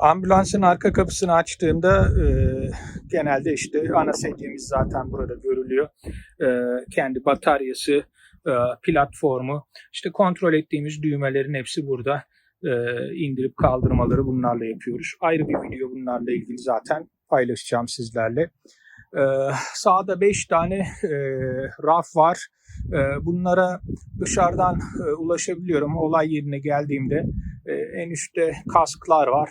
Ambulansın arka kapısını açtığımda e, genelde işte ana sedyemiz zaten burada görülüyor. E, kendi bataryası, e, platformu, işte kontrol ettiğimiz düğmelerin hepsi burada. E, indirip kaldırmaları bunlarla yapıyoruz. Ayrı bir video bunlarla ilgili zaten paylaşacağım sizlerle. E, sağda 5 tane e, raf var. E, bunlara dışarıdan e, ulaşabiliyorum. Olay yerine geldiğimde e, en üstte kasklar var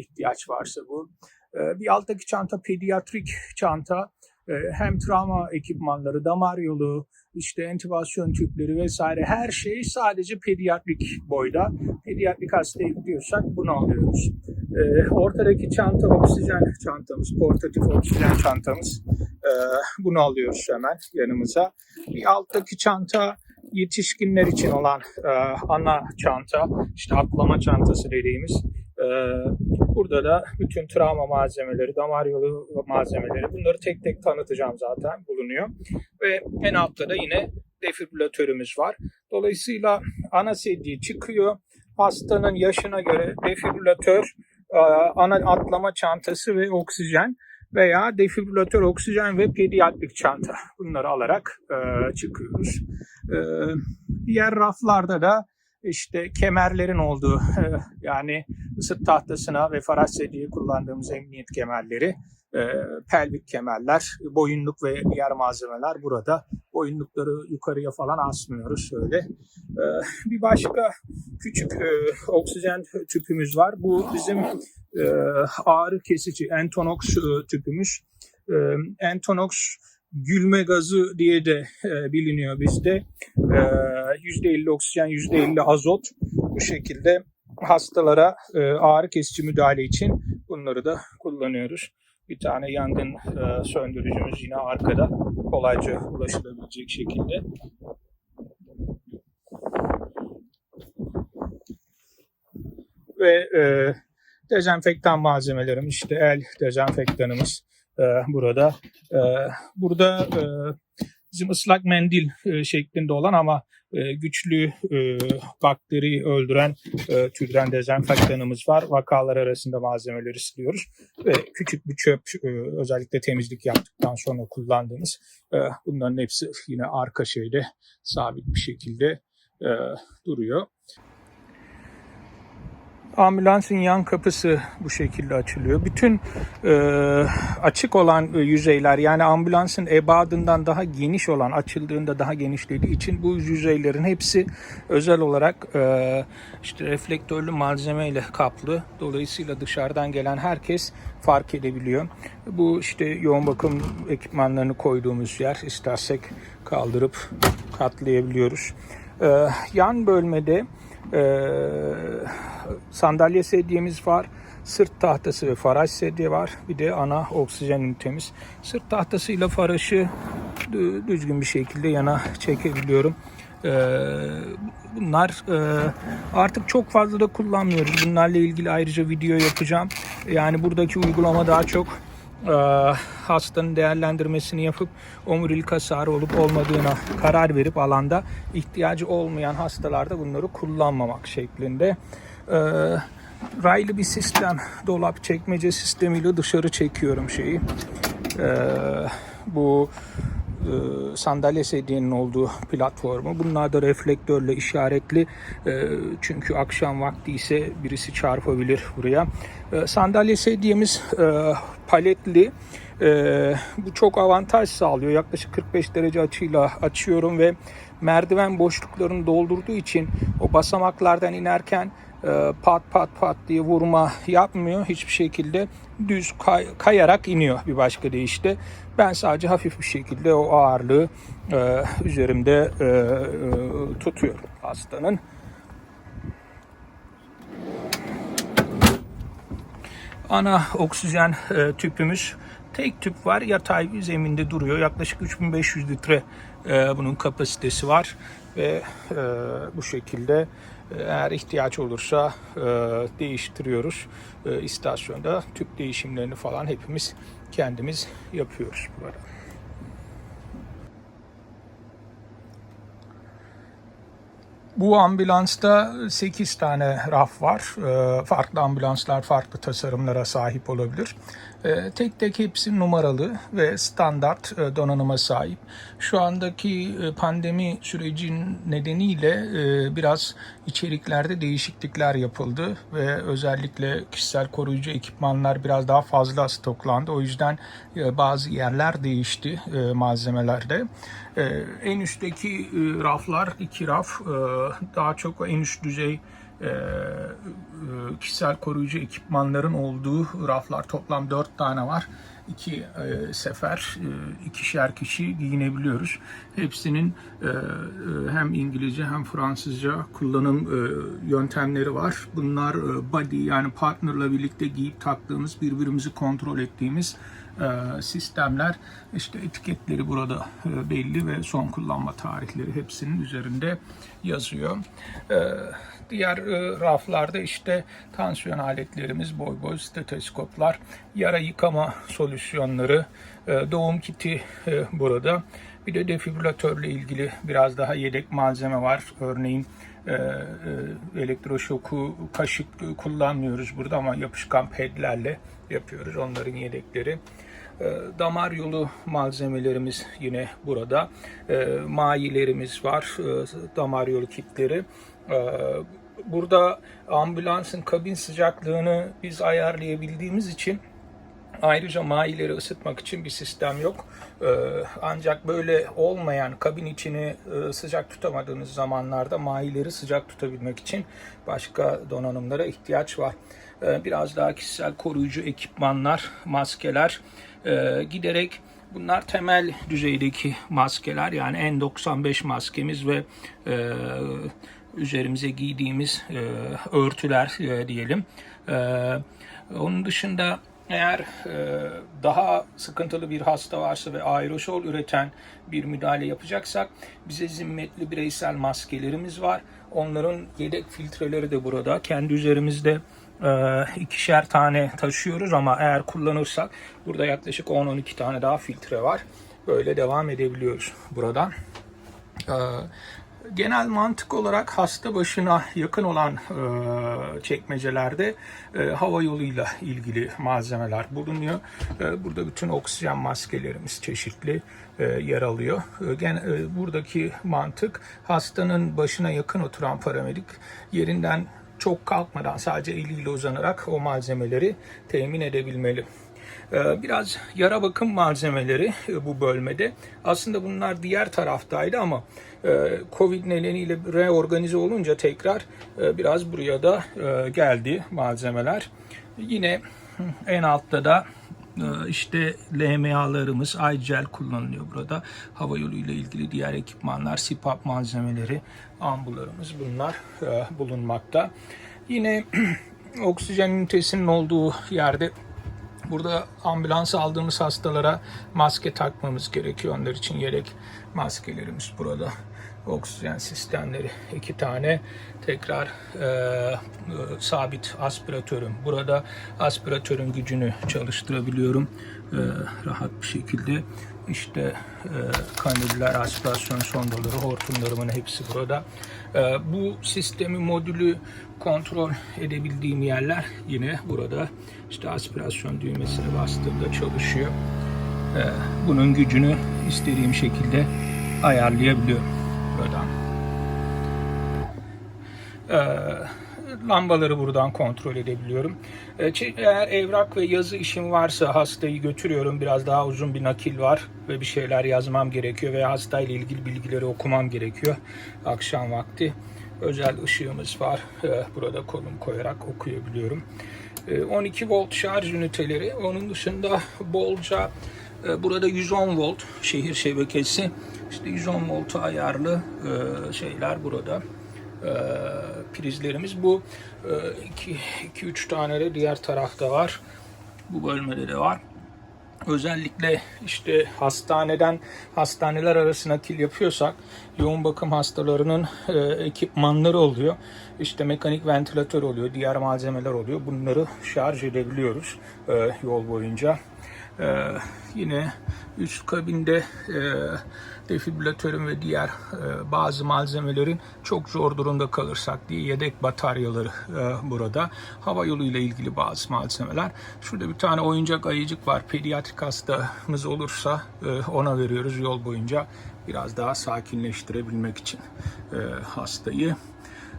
ihtiyaç varsa bu. Ee, Bir alttaki çanta pediatrik çanta. Ee, Hem travma ekipmanları, damar yolu, işte entübasyon tüpleri vesaire her şey sadece pediatrik boyda. Pediatrik hastaya gidiyorsak bunu alıyoruz. Ee, Ortadaki çanta oksijen çantamız, portatif oksijen çantamız. Bunu alıyoruz hemen yanımıza. Bir alttaki çanta yetişkinler için olan e, ana çanta, işte atlama çantası dediğimiz. Ee, Burada da bütün travma malzemeleri, damar yolu malzemeleri bunları tek tek tanıtacağım zaten bulunuyor. Ve en altta da yine defibrilatörümüz var. Dolayısıyla ana sedye çıkıyor. Hastanın yaşına göre defibrilatör, e, ana atlama çantası ve oksijen veya defibrilatör, oksijen ve pediatrik çanta bunları alarak e, çıkıyoruz. E, diğer raflarda da işte kemerlerin olduğu yani sırt tahtasına ve faraş sedyeye kullandığımız emniyet kemerleri, e, pelvik kemerler, boyunluk ve diğer malzemeler burada. Boyunlukları yukarıya falan asmıyoruz öyle. E, bir başka küçük e, oksijen tüpümüz var. Bu bizim ağrı kesici Entonox tüpümüz. Entonox gülme gazı diye de e, biliniyor bizde. E, %50 oksijen, %50 azot bu şekilde hastalara e, ağrı kesici müdahale için bunları da kullanıyoruz. Bir tane yangın e, söndürücümüz yine arkada kolayca ulaşılabilecek şekilde. Ve e, dezenfektan malzemelerim işte el dezenfektanımız e, burada. E, burada e, bizim ıslak mendil e, şeklinde olan ama e, güçlü e, bakteri öldüren e, türden dezenfektanımız var. Vakalar arasında malzemeleri siliyoruz ve küçük bir çöp e, özellikle temizlik yaptıktan sonra kullandığımız e, bunların hepsi yine arka şeyde sabit bir şekilde e, duruyor. Ambulansın yan kapısı bu şekilde açılıyor. Bütün e, açık olan e, yüzeyler yani ambulansın ebadından daha geniş olan açıldığında daha genişlediği için bu yüzeylerin hepsi özel olarak e, işte reflektörlü malzemeyle kaplı. Dolayısıyla dışarıdan gelen herkes fark edebiliyor. Bu işte yoğun bakım ekipmanlarını koyduğumuz yer istersek kaldırıp katlayabiliyoruz. E, yan bölmede ee, sandalye sedyemiz var. Sırt tahtası ve faraş sedye var. Bir de ana oksijen ünitemiz. Sırt tahtasıyla faraşı dü- düzgün bir şekilde yana çekebiliyorum. Ee, bunlar e, artık çok fazla da kullanmıyoruz. Bunlarla ilgili ayrıca video yapacağım. Yani buradaki uygulama daha çok e, hastanın değerlendirmesini yapıp omurilik hasarı olup olmadığına karar verip alanda ihtiyacı olmayan hastalarda bunları kullanmamak şeklinde. E, raylı bir sistem, dolap çekmece sistemiyle dışarı çekiyorum şeyi. E, bu e, sandalye sedyenin olduğu platformu. Bunlar da reflektörle işaretli. E, çünkü akşam vakti ise birisi çarpabilir buraya. Sandalye sedyemiz e, paletli. E, bu çok avantaj sağlıyor. Yaklaşık 45 derece açıyla açıyorum ve merdiven boşluklarını doldurduğu için o basamaklardan inerken e, pat pat pat diye vurma yapmıyor hiçbir şekilde düz kay- kayarak iniyor bir başka deyişle. Ben sadece hafif bir şekilde o ağırlığı e, üzerimde e, e, tutuyorum hastanın. Ana oksijen e, tüpümüz tek tüp var yatay zeminde duruyor. Yaklaşık 3500 litre e, bunun kapasitesi var ve e, bu şekilde e, eğer ihtiyaç olursa e, değiştiriyoruz. E, istasyonda tüp değişimlerini falan hepimiz kendimiz yapıyoruz burada. Bu ambulansta 8 tane raf var. Ee, Farklı ambulanslar farklı tasarımlara sahip olabilir. Ee, Tek tek hepsi numaralı ve standart e, donanıma sahip. Şu andaki e, pandemi sürecin nedeniyle e, biraz içeriklerde değişiklikler yapıldı ve özellikle kişisel koruyucu ekipmanlar biraz daha fazla stoklandı. O yüzden bazı yerler değişti malzemelerde. En üstteki raflar, iki raf daha çok en üst düzey kişisel koruyucu ekipmanların olduğu raflar toplam dört tane var. İki e, sefer e, ikişer kişi giyinebiliyoruz. Hepsinin e, e, hem İngilizce hem Fransızca kullanım e, yöntemleri var. Bunlar e, body yani partnerla birlikte giyip taktığımız, birbirimizi kontrol ettiğimiz e, sistemler. İşte etiketleri burada e, belli ve son kullanma tarihleri hepsinin üzerinde yazıyor. E, Diğer e, raflarda işte tansiyon aletlerimiz, boy boy steteskoplar, yara yıkama solüsyonları, e, doğum kiti e, burada. Bir de defibrilatörle ilgili biraz daha yedek malzeme var. Örneğin e, e, elektroşoku kaşık kullanmıyoruz burada ama yapışkan pedlerle yapıyoruz onların yedekleri. E, Damar yolu malzemelerimiz yine burada. E, Mayilerimiz var, e, damar yolu kitleri. E, Burada ambulansın kabin sıcaklığını biz ayarlayabildiğimiz için Ayrıca mayileri ısıtmak için bir sistem yok. Ee, Ancak böyle olmayan kabin içini e, sıcak tutamadığınız zamanlarda mayileri sıcak tutabilmek için başka donanımlara ihtiyaç var. Ee, Biraz daha kişisel koruyucu ekipmanlar, maskeler e, giderek Bunlar temel düzeydeki maskeler yani N95 maskemiz ve e, üzerimize giydiğimiz e, örtüler e, diyelim. E, onun dışında eğer e, daha sıkıntılı bir hasta varsa ve aerosol üreten bir müdahale yapacaksak bize zimmetli bireysel maskelerimiz var. Onların yedek filtreleri de burada. Kendi üzerimizde e, ikişer tane taşıyoruz ama eğer kullanırsak burada yaklaşık 10-12 tane daha filtre var. Böyle devam edebiliyoruz buradan. E, genel mantık olarak hasta başına yakın olan e, çekmecelerde e, hava yoluyla ilgili malzemeler bulunuyor. E, burada bütün oksijen maskelerimiz çeşitli e, yer alıyor. E, gen, e, buradaki mantık hastanın başına yakın oturan paramedik yerinden çok kalkmadan sadece eliyle uzanarak o malzemeleri temin edebilmeli. Ee, Biraz yara bakım malzemeleri e, bu bölmede. Aslında bunlar diğer taraftaydı ama e, Covid nedeniyle reorganize olunca tekrar e, biraz buraya da geldi malzemeler. Yine en altta da işte LMA'larımız, iGel kullanılıyor burada. Hava yolu ile ilgili diğer ekipmanlar, SIPAP malzemeleri, ambularımız bunlar bulunmakta. Yine oksijen ünitesinin olduğu yerde Burada ambulans aldığımız hastalara maske takmamız gerekiyor. Onlar için yedek maskelerimiz burada. Oksijen sistemleri iki tane. Tekrar e, e, sabit aspiratörüm. Burada aspiratörün gücünü çalıştırabiliyorum. E, rahat bir şekilde. İşte e, kanüller, aspirasyon sondaları, hortumlarımın hepsi burada. E, bu sistemi modülü kontrol edebildiğim yerler yine burada. İşte aspirasyon düğmesine bastığımda çalışıyor. E, bunun gücünü istediğim şekilde ayarlayabiliyorum buradan. E, lambaları buradan kontrol edebiliyorum. E, Eğer evrak ve yazı işim varsa hastayı götürüyorum. Biraz daha uzun bir nakil var ve bir şeyler yazmam gerekiyor veya hastayla ilgili bilgileri okumam gerekiyor akşam vakti. Özel ışığımız var. E, Burada kolum koyarak okuyabiliyorum. E, 12 volt şarj üniteleri. Onun dışında bolca e, burada 110 volt şehir şebekesi. İşte 110 volta ayarlı e, şeyler burada prizlerimiz. Bu 2-3 tane de diğer tarafta var. Bu bölmede de var. Özellikle işte hastaneden hastaneler arası nakil yapıyorsak yoğun bakım hastalarının e, ekipmanları oluyor. İşte mekanik ventilatör oluyor, diğer malzemeler oluyor. Bunları şarj edebiliyoruz e, yol boyunca. Ee, yine üst kabinde e, defibrilatörün ve diğer e, bazı malzemelerin çok zor durumda kalırsak diye yedek bataryaları e, burada. Hava yolu ile ilgili bazı malzemeler. Şurada bir tane oyuncak ayıcık var. Pediatrik hastamız olursa e, ona veriyoruz yol boyunca biraz daha sakinleştirebilmek için e, hastayı.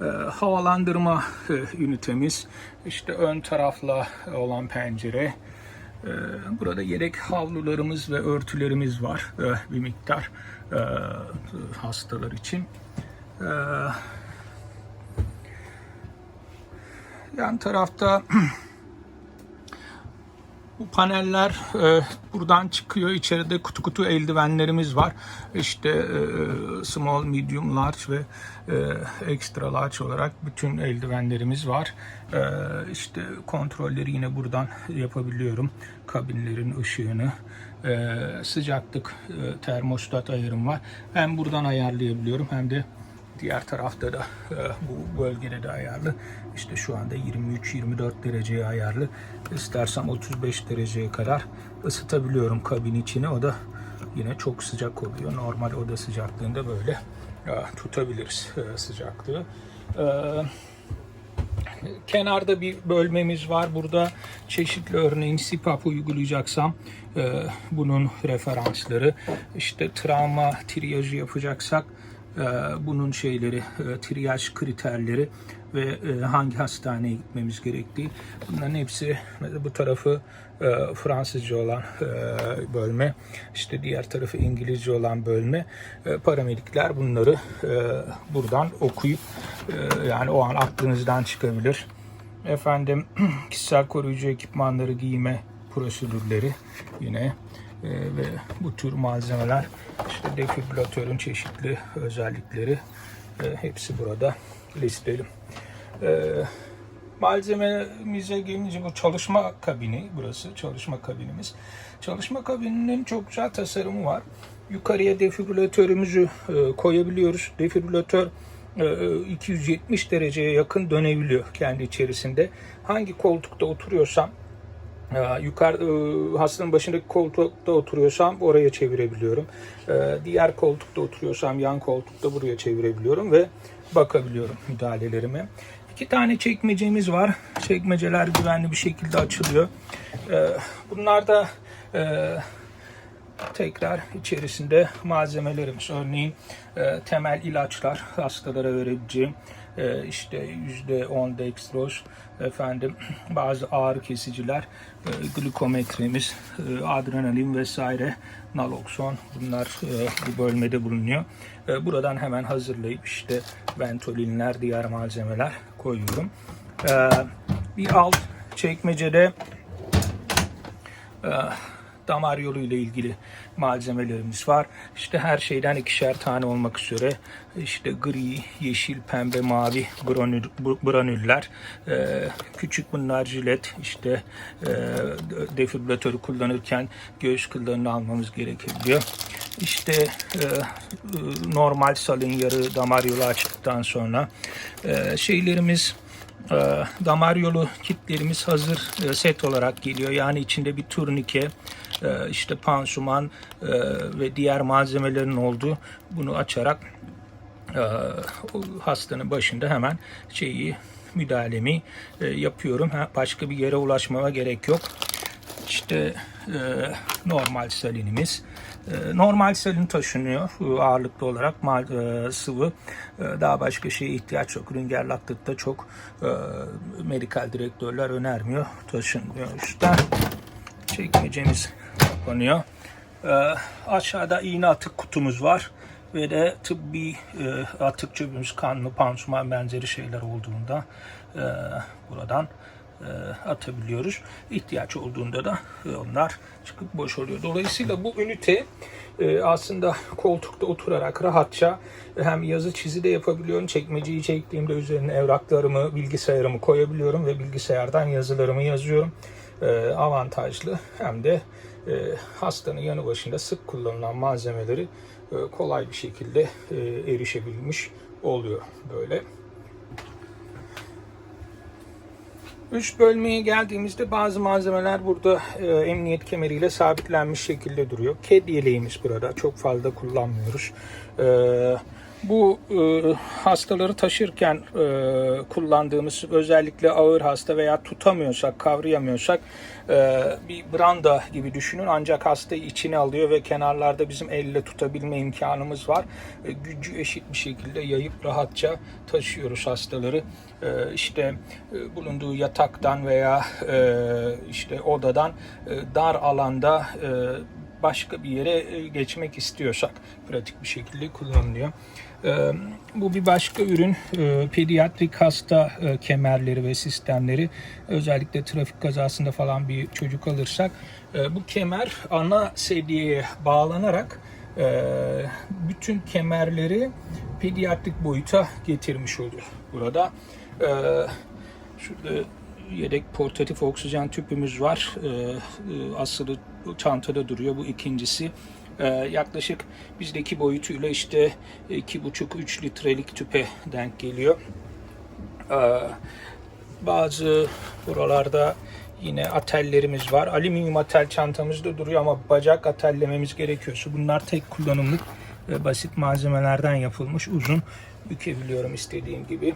E, havalandırma e, ünitemiz işte ön tarafla olan pencere. E, burada yedek havlularımız ve örtülerimiz var e, bir miktar e, hastalar için. Yan tarafta bu paneller e, buradan çıkıyor. İçeride kutu kutu eldivenlerimiz var. İşte e, small, medium, large ve e, extra large olarak bütün eldivenlerimiz var. E, işte kontrolleri yine buradan yapabiliyorum. Kabinlerin ışığını. E, sıcaklık e, termostat ayarım var. Hem buradan ayarlayabiliyorum hem de Diğer tarafta da e, bu bölgede de ayarlı. İşte şu anda 23-24 dereceye ayarlı. İstersem 35 dereceye kadar ısıtabiliyorum kabin içini. O da yine çok sıcak oluyor. Normal oda sıcaklığında böyle e, tutabiliriz e, sıcaklığı. Kenarda bir bölmemiz var. Burada çeşitli örneğin CPAP uygulayacaksam e, bunun referansları. İşte travma triyajı yapacaksak bunun şeyleri, e, triyaj kriterleri ve e, hangi hastaneye gitmemiz gerektiği. Bunların hepsi bu tarafı e, Fransızca olan bölme, işte diğer tarafı İngilizce olan bölme. Paramedikler bunları buradan okuyup yani o an aklınızdan çıkabilir. Efendim kişisel koruyucu ekipmanları giyme prosedürleri yine e, ve bu tür malzemeler işte defibrilatörün çeşitli özellikleri e, hepsi burada listeli. E, malzememize gelince bu çalışma kabini burası çalışma kabinimiz. Çalışma kabininin çok güzel tasarımı var. Yukarıya defibrilatörümüzü e, koyabiliyoruz. Defibrilatör e, 270 dereceye yakın dönebiliyor kendi içerisinde. Hangi koltukta oturuyorsam Yukarı e, hastanın başındaki koltukta oturuyorsam oraya çevirebiliyorum. Ee, Diğer koltukta oturuyorsam yan koltukta buraya çevirebiliyorum ve bakabiliyorum müdahalelerime. İki tane çekmecemiz var. Çekmeceler güvenli bir şekilde açılıyor. Ee, Bunlar da e, tekrar içerisinde malzemelerimiz. Örneğin e, temel ilaçlar hastalara verebileceğim e, işte %10 dextroz efendim bazı ağrı kesiciler e, glikometremiz e, adrenalin vesaire nalokson bunlar e, bu bölmede bulunuyor. E, buradan hemen hazırlayıp işte ventolinler diğer malzemeler koyuyorum. E, bir alt çekmecede e, damar yolu ile ilgili malzemelerimiz var. İşte her şeyden ikişer tane olmak üzere işte gri, yeşil, pembe, mavi granül, granüller. Ee, küçük bunlar jilet. işte e, defibrilatörü kullanırken göğüs kıllarını almamız gerekebiliyor. İşte e, normal salın yarı damar yolu açtıktan sonra e, şeylerimiz e, damar yolu kitlerimiz hazır e, set olarak geliyor. Yani içinde bir turnike, e, işte pansuman e, ve diğer malzemelerin olduğu bunu açarak e, hastanın başında hemen şeyi müdahalemi e, yapıyorum. Başka bir yere ulaşmama gerek yok. İşte normal salinimiz. Normal salin taşınıyor ağırlıklı olarak mal, e, sıvı. E, daha başka şeye ihtiyaç yok. Ringer laktatta çok e, medikal direktörler önermiyor. Taşınmıyor. İşte çekmecemiz kapanıyor. E, aşağıda iğne atık kutumuz var ve de tıbbi e, atık çöpümüz kanlı pansuman benzeri şeyler olduğunda e, buradan e, atabiliyoruz. İhtiyaç olduğunda da e, onlar çıkıp boş oluyor. Dolayısıyla bu ünite e, aslında koltukta oturarak rahatça hem yazı çizi de yapabiliyorum. Çekmeceyi çektiğimde üzerine evraklarımı, bilgisayarımı koyabiliyorum ve bilgisayardan yazılarımı yazıyorum. Avantajlı hem de hastanın yanı başında sık kullanılan malzemeleri kolay bir şekilde erişebilmiş oluyor böyle. Üst bölmeye geldiğimizde bazı malzemeler burada e, emniyet kemeriyle sabitlenmiş şekilde duruyor. KED yeleğimiz burada. Çok fazla kullanmıyoruz. E, bu e, hastaları taşırken e, kullandığımız özellikle ağır hasta veya tutamıyorsak, kavrayamıyorsak e, bir branda gibi düşünün. Ancak hastayı içine alıyor ve kenarlarda bizim elle tutabilme imkanımız var. Gücü eşit bir şekilde yayıp rahatça taşıyoruz hastaları. E, işte e, bulunduğu yataktan veya e, işte odadan e, dar alanda başka bir yere geçmek istiyorsak pratik bir şekilde kullanılıyor. E, Bu bir başka ürün e, pediatrik hasta e, kemerleri ve sistemleri özellikle trafik kazasında falan bir çocuk alırsak e, bu kemer ana sedyeye bağlanarak e, bütün kemerleri pediatrik boyuta getirmiş oluyor burada. Şurada yedek portatif oksijen tüpümüz var. Ee, asılı çantada duruyor. Bu ikincisi. Ee, yaklaşık bizdeki boyutuyla işte 2,5-3 litrelik tüpe denk geliyor. Ee, bazı buralarda yine atellerimiz var. Alüminyum atel çantamızda duruyor ama bacak atellememiz gerekiyorsa bunlar tek kullanımlık basit malzemelerden yapılmış. Uzun bükebiliyorum istediğim gibi.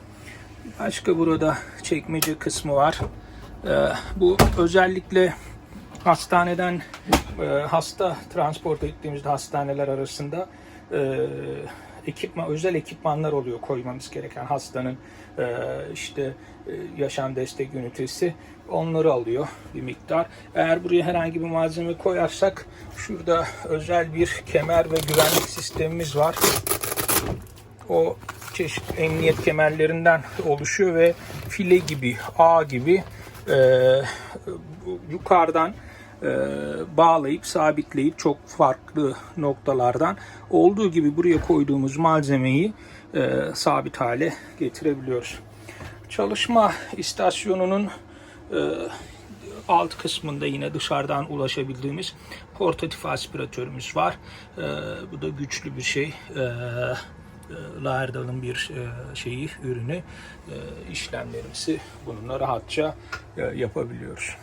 Başka burada çekmece kısmı var. Ee, bu özellikle hastaneden e, hasta transport ettiğimizde hastaneler arasında e, ekipman özel ekipmanlar oluyor koymamız gereken hastanın e, işte e, yaşam destek ünitesi onları alıyor bir miktar. Eğer buraya herhangi bir malzeme koyarsak şurada özel bir kemer ve güvenlik sistemimiz var o çeşit emniyet kemerlerinden oluşuyor ve file gibi, ağ gibi e, yukarıdan bağlayıp sabitleyip çok farklı noktalardan olduğu gibi buraya koyduğumuz malzemeyi e, sabit hale getirebiliyoruz. Çalışma istasyonunun e, alt kısmında yine dışarıdan ulaşabildiğimiz portatif aspiratörümüz var. E, bu da güçlü bir şey. E, e, Laerdal'ın bir e, şeyi, ürünü, e, işlemlerimizi bununla rahatça e, yapabiliyoruz.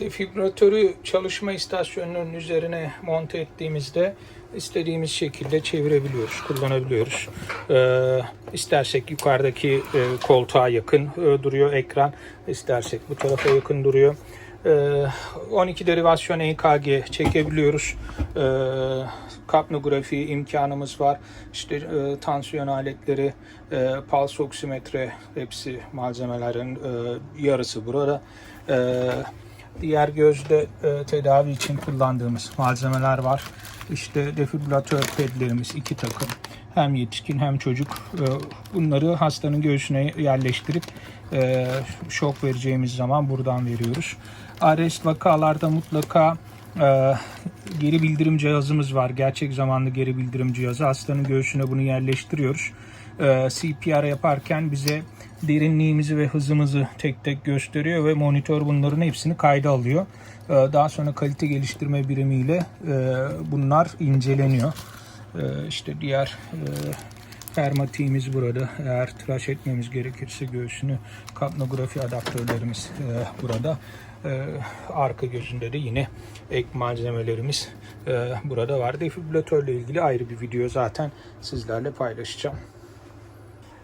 Defibrilatörü çalışma istasyonunun üzerine monte ettiğimizde istediğimiz şekilde çevirebiliyoruz, kullanabiliyoruz. Ee, istersek yukarıdaki e, koltuğa yakın e, duruyor ekran, istersek bu tarafa yakın duruyor. Ee, 12 derivasyon EKG çekebiliyoruz. Ee, kapnografi imkanımız var. İşte e, tansiyon aletleri, e, pulse oksimetre hepsi malzemelerin e, yarısı burada. E, diğer gözde e, tedavi için kullandığımız malzemeler var. İşte defibrilatör pedlerimiz iki takım. Hem yetişkin hem çocuk. E, bunları hastanın göğsüne yerleştirip e, şok vereceğimiz zaman buradan veriyoruz. Arrest vakalarda mutlaka e, geri bildirim cihazımız var. Gerçek zamanlı geri bildirim cihazı. Hastanın göğsüne bunu yerleştiriyoruz. E, CPR yaparken bize derinliğimizi ve hızımızı tek tek gösteriyor ve monitör bunların hepsini kayda alıyor. E, daha sonra kalite geliştirme birimiyle e, bunlar inceleniyor. E, işte diğer e, Fermatiğimiz burada. Eğer tıraş etmemiz gerekirse göğsünü kapnografi adaptörlerimiz e, burada. E, arka gözünde de yine ek malzemelerimiz e, burada var. Defibrilatörle ilgili ayrı bir video zaten sizlerle paylaşacağım.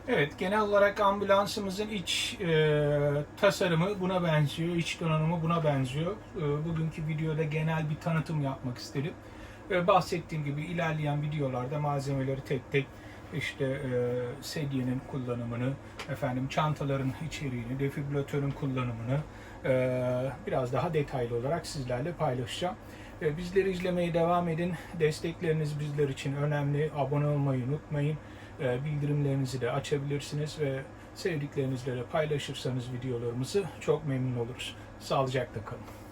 Evet, genel olarak ambulansımızın iç e, tasarımı buna benziyor, iç donanımı buna benziyor. E, bugünkü videoda genel bir tanıtım yapmak istedim. E, bahsettiğim gibi ilerleyen videolarda malzemeleri tek tek işte e, sedyenin kullanımını, efendim çantaların içeriğini, defibrilatörün kullanımını e, biraz daha detaylı olarak sizlerle paylaşacağım. E, bizleri izlemeye devam edin. Destekleriniz bizler için önemli. Abone olmayı unutmayın. E, bildirimlerinizi de açabilirsiniz ve sevdiklerinizle de paylaşırsanız videolarımızı çok memnun oluruz. Sağlıcakla kalın.